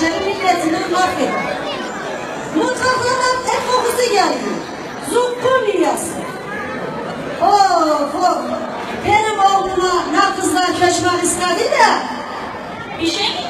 gençleri milletini mahveder. Mutlakadan hep kokusu geldi. Zukkun yası. Of of. Benim oğluma nakızlar kaçmak istedi de. Bir şey mi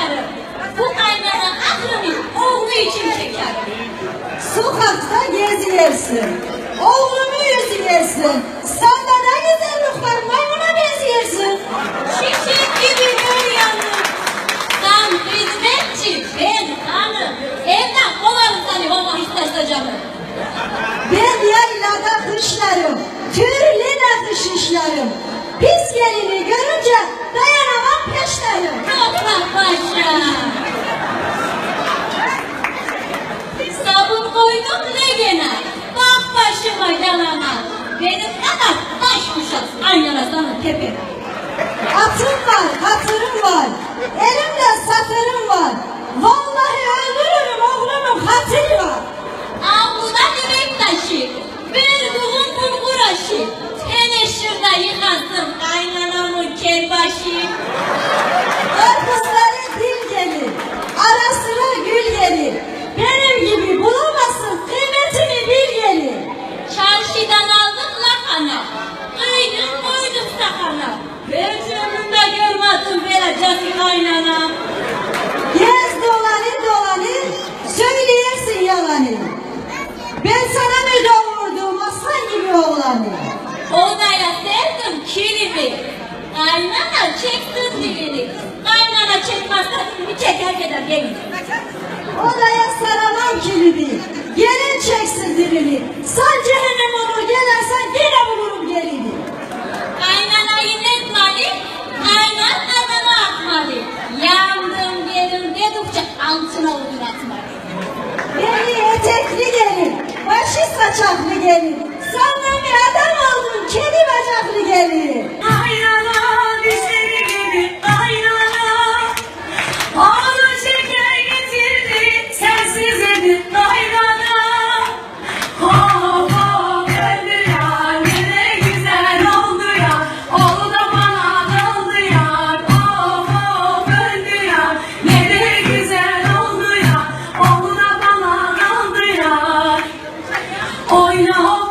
kaynarı, bu kaynarı aklının oğlu için çeker. Sokakta gezersin, oğlumu yüz 看见了算了太配了 yani. Odaya serdim kilimi. Kaynana çektin dilini. Kaynana çekmezsen dilini çeker gider gelin. Odaya saramam kilimi. Gelin çeksin dilini. Sen cehennem olur gelersen yine bulurum gelini. Kaynana inletmedi. Kaynan adama atmadı. Yandım gelin dedikçe altına odun atmadı. Beni etekli gelin. Başı saçaklı gelin. Sen bir adam oldun kedi bacaklı gelin. Ayrana dişleri gibi ayrana. Ağla şeker getirdi sensiz edin ayrana. Hop hop öldü ya ne güzel oldu ya. Oldu da bana daldı ya. Hop hop öldü ya ne güzel oldu ya. Oldu da bana daldı ya. Oyna